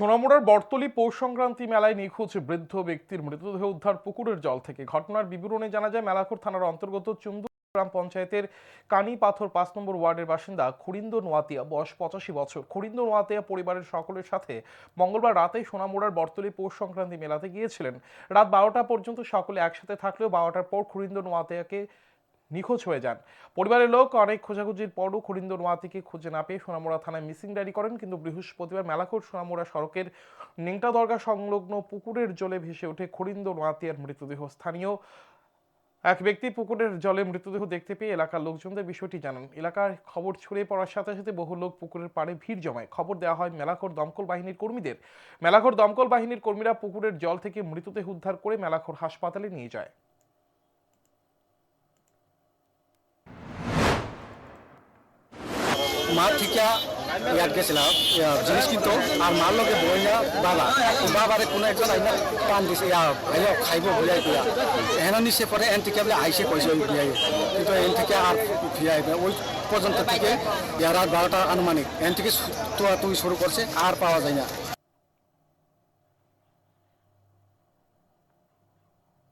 সোনামুড়ার বর্তলি পৌষ সংক্রান্তি মেলায় নিখোঁজ বৃদ্ধ ব্যক্তির মৃতদেহ উদ্ধার পুকুরের জল থেকে। ঘটনার বিবরণে জানা যায়, মেলাখোর থানার অন্তর্গত চুন্দু গ্রাম পঞ্চায়েতের কানি পাথর পাঁচ নম্বর ওয়ার্ডের বাসিন্দা খুরিন্দ নোয়াতিয়া, বয়স পঁচাশি বছর। খুরিন্দ নোয়াতিয়া পরিবারের সকলের সাথে মঙ্গলবার রাতে সোনামুড়ার বর্তলি পৌষ সংক্রান্তি মেলাতে গিয়েছিলেন। রাত বারোটা পর্যন্ত সকলে একসাথে থাকলেও বারোটার পর খুরিন্দ নোয়াতিয়াকে নিখোঁজ হয়ে যান। পরিবারের লোক অনেক খোঁজাখুঁজির পরও খুরিন্দ নোয়াতিকে খুঁজে না পেয়ে সোনামুড়া থানায় মিসিং ডায়েরি করেন, কিন্তু বৃহস্পতিবার মেলাখোর সোনামুড়া সড়কের নেংটা দরগা সংলগ্ন পুকুরের জলে ভেসে ওঠে খরিন্দ নোয়াতিয়ার মৃতদেহ। স্থানীয় এক ব্যক্তি পুকুরের জলে মৃতদেহ দেখতে পেয়ে এলাকার লোকজনদের বিষয়টি জানান। এলাকার খবর ছড়িয়ে পড়ার সাথে সাথে বহু লোক পুকুরের পাড়ে ভিড় জমায়। খবর দেওয়া হয়, মেলাখোর দমকল বাহিনীর কর্মীদের। মেলাখোর দমকল বাহিনীর কর্মীরা পুকুরের জল থেকে মৃতদেহ উদ্ধার করে মেলাখোর হাসপাতালে নিয়ে যায়। মা ঠিকা ইয়াত গেছিলাম জিনিস কিনতো, আর মার লগে বইলা বাবা বাবারে কোনো একজন আইনা পান দিছে, ইয়া আইয়া খাইব বুঝাই দিয়া। এহেন নিচে পরে এন থেকে বলে আইসে কইছে ওই বিয়াই। কিন্তু এন থেকে আর ফিরাই ওই পর্যন্ত থেকে রাত বারোটা আনুমানিক। এন থেকে তুই শুরু করছে আর পাওয়া যায় না।